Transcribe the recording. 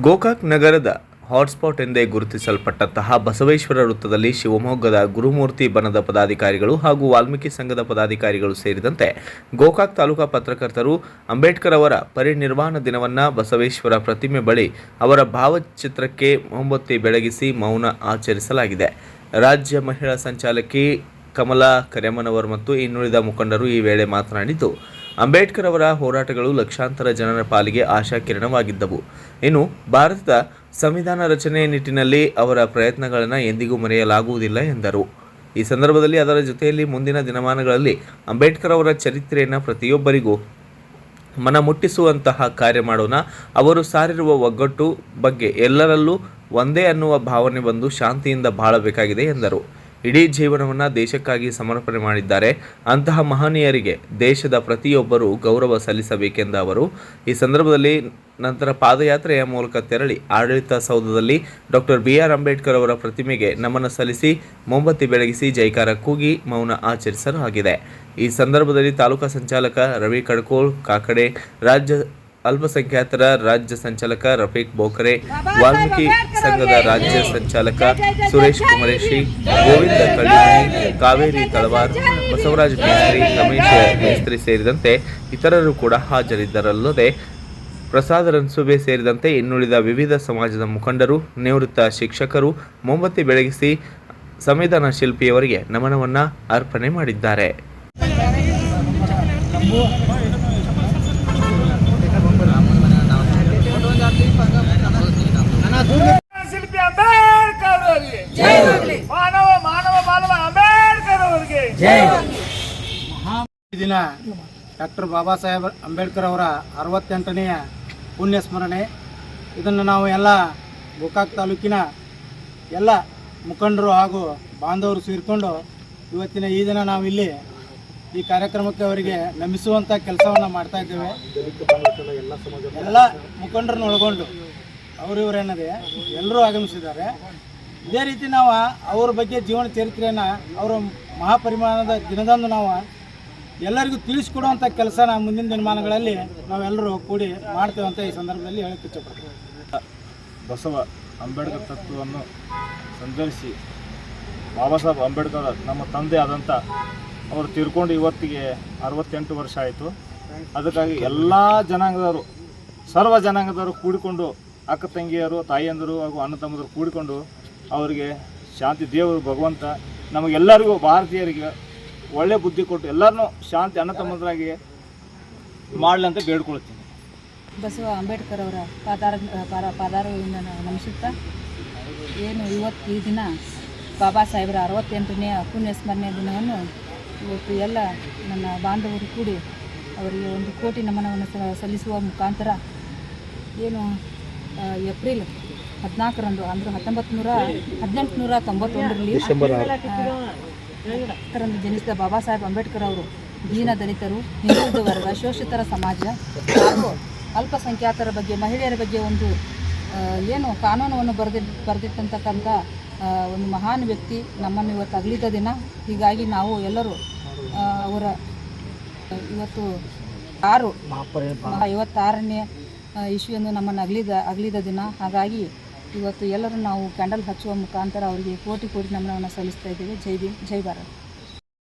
ಗೋಕಾಕ್ ನಗರದ ಹಾಟ್ಸ್ಪಾಟ್ ಎಂದೇ ಗುರುತಿಸಲ್ಪಟ್ಟಂತಹ ಬಸವೇಶ್ವರ ವೃತ್ತದಲ್ಲಿ ಶಿವಮೊಗ್ಗದ ಗುರುಮೂರ್ತಿ ಬನದ ಪದಾಧಿಕಾರಿಗಳು ಹಾಗೂ ವಾಲ್ಮೀಕಿ ಸಂಘದ ಪದಾಧಿಕಾರಿಗಳು ಸೇರಿದಂತೆ ಗೋಕಾಕ್ ತಾಲೂಕಾ ಪತ್ರಕರ್ತರು ಅಂಬೇಡ್ಕರ್ ಅವರ ಪರಿನಿರ್ವಾಣ ದಿನವನ್ನು ಬಸವೇಶ್ವರ ಪ್ರತಿಮೆ ಬಳಿ ಅವರ ಭಾವಚಿತ್ರಕ್ಕೆ ಮೊಂಬತ್ತಿ ಬೆಳಗಿಸಿ ಮೌನ ಆಚರಿಸಲಾಗಿದೆ. ರಾಜ್ಯ ಮಹಿಳಾ ಸಂಚಾಲಕಿ ಕಮಲಾ ಕರೆಮನವರ್ ಮತ್ತು ಇನ್ನುಳಿದ ಮುಖಂಡರು ಈ ವೇಳೆ ಮಾತನಾಡಿದ್ದು ಅಂಬೇಡ್ಕರ್ ಅವರ ಹೋರಾಟಗಳು ಲಕ್ಷಾಂತರ ಜನರ ಪಾಲಿಗೆ ಆಶಾಕಿರಣವಾಗಿದ್ದವು ಇನ್ನು ಭಾರತದ ಸಂವಿಧಾನ ರಚನೆ ನಿಟ್ಟಿನಲ್ಲಿ ಅವರ ಪ್ರಯತ್ನಗಳನ್ನು ಎಂದಿಗೂ ಮರೆಯಲಾಗುವುದಿಲ್ಲ ಎಂದರು. ಈ ಸಂದರ್ಭದಲ್ಲಿ ಅದರ ಜೊತೆಯಲ್ಲಿ ಮುಂದಿನ ದಿನಮಾನಗಳಲ್ಲಿ ಅಂಬೇಡ್ಕರ್ ಅವರ ಚರಿತ್ರೆಯನ್ನು ಪ್ರತಿಯೊಬ್ಬರಿಗೂ ಮನ ಮುಟ್ಟಿಸುವಂತಹ ಕಾರ್ಯ ಮಾಡೋಣ. ಅವರು ಸಾರಿರುವ ಒಗ್ಗಟ್ಟು ಬಗ್ಗೆ ಎಲ್ಲರಲ್ಲೂ ಒಂದೇ ಅನ್ನುವ ಭಾವನೆ ಬಂದು ಶಾಂತಿಯಿಂದ ಬಾಳಬೇಕಾಗಿದೆ ಎಂದರು. ಇಡೀ ಜೀವನವನ್ನು ದೇಶಕ್ಕಾಗಿ ಸಮರ್ಪಣೆ ಮಾಡಿದ್ದಾರೆ. ಅಂತಹ ಮಹನೀಯರಿಗೆ ದೇಶದ ಪ್ರತಿಯೊಬ್ಬರೂ ಗೌರವ ಸಲ್ಲಿಸಬೇಕೆಂದ ಅವರು ಈ ಸಂದರ್ಭದಲ್ಲಿ ನಂತರ ಪಾದಯಾತ್ರೆಯ ಮೂಲಕ ತೆರಳಿ ಆಡಳಿತ ಸೌಧದಲ್ಲಿ ಡಾಕ್ಟರ್ ಬಿ ಆರ್ ಅಂಬೇಡ್ಕರ್ ಅವರ ಪ್ರತಿಮೆಗೆ ನಮನ ಸಲ್ಲಿಸಿ ಮೊಂಬತ್ತಿ ಬೆಳಗಿಸಿ ಜೈಕಾರ ಕೂಗಿ ಮೌನ ಆಚರಿಸಲಾಗಿದೆ. ಈ ಸಂದರ್ಭದಲ್ಲಿ ತಾಲೂಕಾ ಸಂಚಾಲಕ ರವಿ ಕಡ್ಕೋಳ್, ಕಾಕಡೆ, ರಾಜ್ಯ ಅಲ್ಪಸಂಖ್ಯಾತರ ರಾಜ್ಯ ಸಂಚಾಲಕ ರಫೀಕ್ ಬೋಕರೆ ವಾಲ್ಮೀಕಿ ಸಂಘದ ರಾಜ್ಯ ಸಂಚಾಲಕ ಸುರೇಶ್ ಕುಮರೇಶಿ ಗೋವಿಂದ ಕಳ್ಳಿಮಣಿ ಕಾವೇರಿ ತಳವಾರ್ ಬಸವರಾಜ್ ಮೇಸ್ತ್ರಿ ರಮೇಶ್ ಮೇಸ್ತ್ರಿ ಸೇರಿದಂತೆ ಇತರರು ಕೂಡ ಹಾಜರಿದ್ದರಲ್ಲದೆ ಪ್ರಸಾದ ರನ್ಸುಬೆ ಸೇರಿದಂತೆ ಇನ್ನುಳಿದ ವಿವಿಧ ಸಮಾಜದ ಮುಖಂಡರು ನಿವೃತ್ತ ಶಿಕ್ಷಕರು ಮೊಂಬತ್ತಿ ಬೆಳಗಿಸಿ ಸಂವಿಧಾನ ಶಿಲ್ಪಿಯವರಿಗೆ ನಮನವನ್ನು ಅರ್ಪಣೆ ಮಾಡಿದ್ದಾರೆ ಶಿಲ್ಪಿ ಅಂಬೇಡ್ಕರ್ ಅವರಿಗೆ ಮಾನವ ಮಾನವ ಮಾನವ ಅಂಬೇಡ್ಕರ್ ಅವರಿಗೆ ಈ ದಿನ ಡಾಕ್ಟರ್ ಬಾಬಾ ಸಾಹೇಬ್ ಅಂಬೇಡ್ಕರ್ ಅವರ ಅರವತ್ತೆಂಟನೆಯ ಪುಣ್ಯ ಸ್ಮರಣೆ ಇದನ್ನು ನಾವು ಎಲ್ಲ ಗೋಕಾಕ್ ತಾಲೂಕಿನ ಎಲ್ಲ ಮುಖಂಡರು ಹಾಗೂ ಬಾಂಧವರು ಸೇರಿಕೊಂಡು ಇವತ್ತಿನ ಈ ದಿನ ನಾವು ಇಲ್ಲಿ ಈ ಕಾರ್ಯಕ್ರಮಕ್ಕೆ ಅವರಿಗೆ ನಮಿಸುವಂಥ ಕೆಲಸವನ್ನು ಮಾಡ್ತಾ ಇದ್ದೇವೆ. ಎಲ್ಲ ಮುಖಂಡರನ್ನು ಒಳಗೊಂಡು ಅವರು ಇವರೇನದೆ ಎಲ್ಲರೂ ಆಗಮಿಸಿದ್ದಾರೆ. ಇದೇ ರೀತಿ ನಾವು ಅವ್ರ ಬಗ್ಗೆ ಜೀವನ ಚರಿತ್ರೆಯನ್ನು, ಅವರ ಮಹಾಪರಿಮಾಣದ ದಿನದಂದು ನಾವು ಎಲ್ಲರಿಗೂ ತಿಳಿಸ್ಕೊಡುವಂಥ ಕೆಲಸನ ಮುಂದಿನ ದಿನಮಾನಗಳಲ್ಲಿ ನಾವೆಲ್ಲರೂ ಕೂಡಿ ಮಾಡ್ತೇವೆ ಅಂತ ಈ ಸಂದರ್ಭದಲ್ಲಿ ಹೇಳಕ್ಕೆ ಬಸವ ಅಂಬೇಡ್ಕರ್ ತತ್ವವನ್ನು ಸಂಚರಿಸಿ ಬಾಬಾ ಸಾಹೇಬ್ ಅಂಬೇಡ್ಕರ್ ನಮ್ಮ ತಂದೆ ಆದಂಥ ಅವರು ತೀರ್ಕೊಂಡು ಇವತ್ತಿಗೆ ಅರವತ್ತೆಂಟು ವರ್ಷ ಆಯಿತು. ಅದಕ್ಕಾಗಿ ಎಲ್ಲ ಜನಾಂಗದವರು, ಸರ್ವ ಜನಾಂಗದವರು ಕೂಡಿಕೊಂಡು ಅಕ್ಕ ತಂಗಿಯರು, ತಾಯಿಯಂದರು ಹಾಗೂ ಅಣ್ಣ ತಮ್ಮದರು ಕೂಡಿಕೊಂಡು ಅವರಿಗೆ ಶಾಂತಿ, ದೇವರು, ಭಗವಂತ, ನಮಗೆಲ್ಲರಿಗೂ, ಭಾರತೀಯರಿಗೆ ಒಳ್ಳೆ ಬುದ್ಧಿ ಕೊಟ್ಟು ಎಲ್ಲರನ್ನೂ ಶಾಂತಿ, ಅಣ್ಣ ತಮ್ಮದ್ರಾಗಿ ಮಾಡಲಿ ಅಂತ ಬೇಡ್ಕೊಳ್ತೀನಿ. ಬಸವ ಅಂಬೇಡ್ಕರ್ ಅವರ ಪಾದಾರ ಪಾದ ಪಾದಾರದಿಂದ ನಮಿಸುತ್ತಾ, ಏನು ಇವತ್ತು ಈ ದಿನ ಬಾಬಾ ಸಾಹೇಬರ ಅರವತ್ತೆಂಟನೇ ಪುಣ್ಯ ಸ್ಮರಣೆ ದಿನವನ್ನು ಇವತ್ತು ಎಲ್ಲ ನನ್ನ ಬಾಂಧವರು ಕೂಡಿ ಅವರಿಗೆ ಒಂದು ಕೋಟಿ ನಮನವನ್ನು ಸಲ್ಲಿಸುವ ಮುಖಾಂತರ ಏನು ಏಪ್ರಿಲ್ ಹದಿನಾಲ್ಕರಂದು ಅಂದ್ರೆ ಹತ್ತೊಂಬತ್ತು ನೂರ ಹದಿನೆಂಟು ನೂರ ತೊಂಬತ್ತೊಂದರಲ್ಲಿ ರಂದು ಜನಿಸಿದ ಬಾಬಾ ಸಾಹೇಬ್ ಅಂಬೇಡ್ಕರ್ ಅವರು ದೀನ ದಲಿತರು ಹಿಂದುಳಿದ ವರ್ಗ ಶೋಷಿತರ ಸಮಾಜ ಹಾಗೂ ಅಲ್ಪಸಂಖ್ಯಾತರ ಬಗ್ಗೆ ಮಹಿಳೆಯರ ಬಗ್ಗೆ ಒಂದು ಏನು ಕಾನೂನನ್ನು ಬರೆದಿ ಬರೆದಿಟ್ಟಂತಕ್ಕಂಥ ಒಂದು ಮಹಾನ್ ವ್ಯಕ್ತಿ ನಮ್ಮನ್ನು ಇವತ್ತು ಅಗಲಿದ ದಿನ. ಹೀಗಾಗಿ ನಾವು ಎಲ್ಲರೂ ಅವರ ಇವತ್ತು ಆರು ಐವತ್ತಾರನೇ ಎಂದು ನಮ್ಮನ್ನು ಅಗಲಿದ ಅಗಲಿದ ದಿನ. ಹಾಗಾಗಿ ಇವತ್ತು ಎಲ್ಲರೂ ನಾವು ಕ್ಯಾಂಡಲ್ ಹಚ್ಚುವ ಮುಖಾಂತರ ಅವರಿಗೆ ಕೋಟಿ ಕೋಟಿ ನಮನವನ್ನು ಸಲ್ಲಿಸ್ತಾ ಇದ್ದೇವೆ. ಜೈ ಭೀಮ್, ಜೈ ಭಾರತ್.